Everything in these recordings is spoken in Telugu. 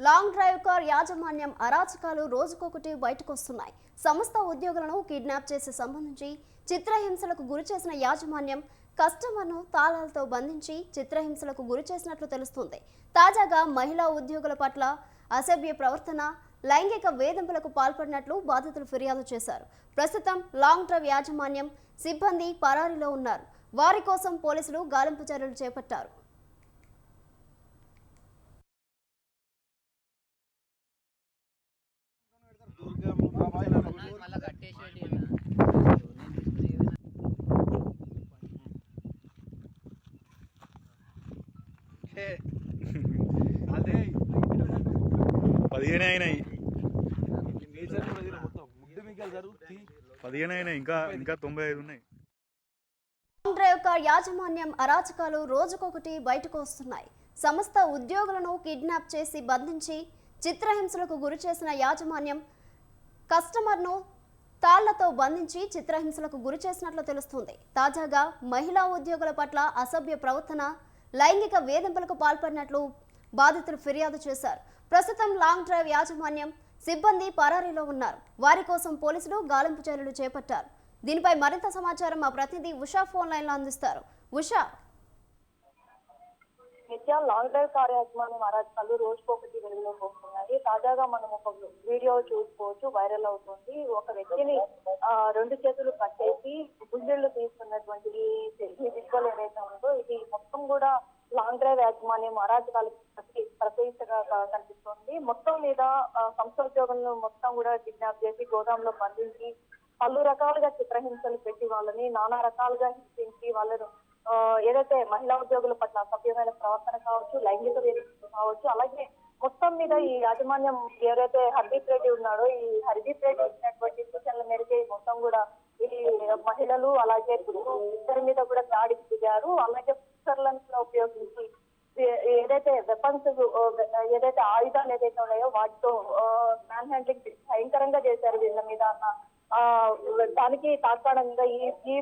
లాంగ్ డ్రైవ్ కార్ యాజమాన్యం అరాచకాలు రోజుకొకటి బయటకొస్తున్నాయి. సంస్థ ఉద్యోగులను కిడ్నాప్ చేసే సంబంధించి చిత్రహింసలకు గురి చేసిన యాజమాన్యం కస్టమర్ను తాళాలతో బంధించి చిత్రహింసలకు గురి చేసినట్లు తెలుస్తుంది. తాజాగా మహిళా ఉద్యోగుల పట్ల అసభ్య ప్రవర్తన లైంగిక వేధింపులకు పాల్పడినట్లు బాధితులు ఫిర్యాదు చేశారు. ప్రస్తుతం లాంగ్ డ్రైవ్ యాజమాన్యం సిబ్బంది పరారీలో ఉన్నారు. వారి కోసం పోలీసులు గాలింపు చర్యలు చేపట్టారు. పదిహేనే అయినాయి. పదిహేను అయినాయి ఇంకా ఇంకా తొంభై ఐదు ఉన్నాయి. డ్రైవ్ కార్ యాజమాన్యం అరాచకాలు రోజుకొకటి బయటకు వస్తున్నాయి. సంస్థ ఉద్యోగులను కిడ్నాప్ చేసి బంధించి చిత్రహింసలకు గురి చేసిన యాజమాన్యం కస్టమర్ను తాళ్ళతో బంధించి చిత్రహింసలకు గురి చేసినట్లు తెలుస్తుంది. తాజాగా మహిళా ఉద్యోగుల పట్ల అసభ్య ప్రవర్తన లైంగిక వేధింపులకు పాల్పడినట్లు బాధితులు ఫిర్యాదు చేశారు. ప్రస్తుతం లాంగ్ డ్రైవ్ యాజమాన్యం సిబ్బంది పరారీలో ఉన్నారు. వారి కోసం పోలీసులు గాలింపు చర్యలు చేపట్టారు. దీనిపై మరింత సమాచారం మా ప్రతినిధి ఉషా ఫోన్ లైన్లో అందిస్తారు. ఉషా నిత్యం లాంగ్ డ్రైవ్ కార్ యాజమాన్యం అరాచకాలు రోజుకొకటి వెలుగులోకి వస్తున్నాయి తాజాగా మనం ఒక వీడియో చూసుకోవచ్చు వైరల్ అవుతుంది. ఒక వ్యక్తిని రెండు చేతులు కట్టేసి గుండెళ్ళు తీసుకున్నటువంటి ఈ విజువల్ ఏదైతే ఉందో ఇది మొత్తం కూడా లాంగ్ డ్రైవ్ యాజమాన్యం అరాచకాలు ప్రతి- ప్రత్యేకగా కనిపిస్తోంది. మొత్తం మీద సంస్థ ఉద్యోగులను మొత్తం కూడా కిడ్నాప్ చేసి గోదాంలో బంధించి పలు రకాలుగా చిత్రహింసలు పెట్టి వాళ్ళని నానా రకాలుగా హింసించి వాళ్ళను ఏదైతే మహిళా ఉద్యోగుల పట్ల అసభ్యమైన ప్రవర్తన కావచ్చు లైంగిక వేధింపులు కావచ్చు అలాగే మొత్తం మీద ఈ యాజమాన్యం ఎవరైతే హర్దీప్ రెడ్డి ఉన్నాడో ఈ హర్దీప్ రెడ్డి ఇచ్చినటువంటి సూచనల మేరకే మొత్తం కూడా ఈ మహిళలు అలాగే ఇద్దరి మీద కూడా దాడికి దిగారు అలాగే పిక్చర్లను కూడా ఉపయోగించి ఏదైతే వెపన్స్ ఏదైతే ఆయుధాలు ఏదైతే ఉన్నాయో వాటితో మ్యాన్ హ్యాండ్లింగ్ భయంకరంగా చేశారు వీళ్ళ మీద అన్న దానికి తాత్కాలికంగా ఈ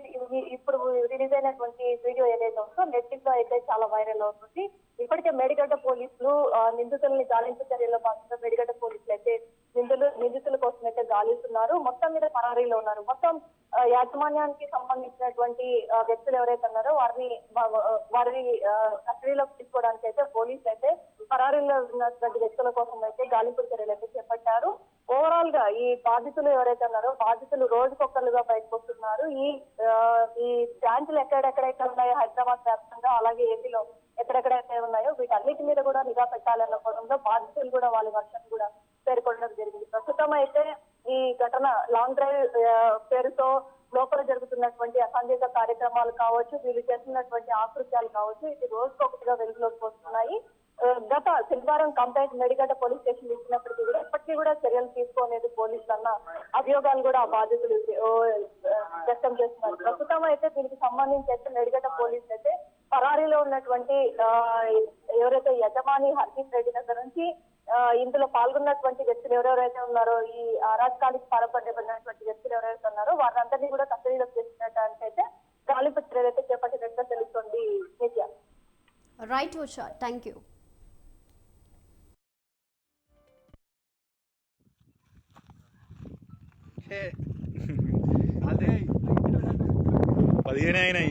ఇప్పుడు రిలీజ్ అయినటువంటి వీడియో ఏదైతే ఉందో నెట్ఫ్లిక్స్లో అయితే చాలా వైరల్ అవుతుంది. ఇప్పటికే మేడిగడ్డ పోలీసులు నిందితులని నిందితుల్ని గాలింపు భాగంగా మేడిగడ్డ పోలీసులు అయితే నిందితులు నిందితుల కోసం అయితే గాలిస్తున్నారు. మొత్తం మీద పరారీలో ఉన్నారు. మొత్తం యాజమాన్యానికి సంబంధించినటువంటి వ్యక్తులు ఎవరైతే ఉన్నారో వారిని వారిని కస్టడీలోకి తీసుకోవడానికి అయితే పోలీసులు అయితే పరారీలో ఉన్నటువంటి వ్యక్తుల కోసం అయితే గాలింపు చర్యలు అయితే చేపట్టారు. ఓవరాల్గా ఈ బాధితులు ఎవరైతే ఉన్నారో బాధితులు రోజుకొకరుగా బయటకు వస్తున్నారు ఈ ఈ బ్రాంచ్లు ఎక్కడెక్కడైతే ఉన్నాయో హైదరాబాద్ వ్యాప్తంగా అలాగే ఏపీలో ఎక్కడెక్కడైతే ఉన్నాయో వీటన్నిటి మీద కూడా నిఘా పెట్టాలన్న కోణంలో బాధితులు కూడా వాళ్ళ వర్షం కూడా పేర్కొన్నారు ఈ లాంగ్ డ్రైవ్ పేరుతో లోపల జరుగుతున్నటువంటి అసాంఘిక కార్యక్రమాలు కావచ్చు వీళ్ళు చేస్తున్నటువంటి ఆకృత్యాలు కావచ్చు ఇది రోజుకొకటిగా వెలుగులోకి వస్తున్నాయి. గత శనివారం కంప్లైంట్ మెడిగడ్డ పోలీస్ స్టేషన్ ఇచ్చినప్పటికీ కూడా ఇప్పటికీ కూడా చర్యలు తీసుకోలేదు పోలీసులు అన్న అభియోగాలు కూడా ఆ బాధితులు వ్యక్తం చేస్తున్నారు. ప్రస్తుతం అయితే దీనికి సంబంధించి అయితే మెడిగడ్డ పోలీసులు అయితే పరారీలో ఉన్నటువంటి ఎవరైతే యజమాని హర్దీప్ రెడ్డి దగ్గర నుంచి ఇందులో పాల్గొన్నటువంటి వ్యక్తులు ఎవరెవరైతే ఉన్నారో ఈ అరాజకానికి పాల్పడినటువంటి వ్యక్తులు ఎవరైతే ఉన్నారో వారందరినీ కూడా కస్టడీలోకి చేసినట్టు అయితే గాలింపు చర్యలు అయితే చేపట్టినట్టుగా తెలుస్తుంది నిత్య రైట్ ఉషా థ్యాంక్ యూ పదిహేను అయినాయి.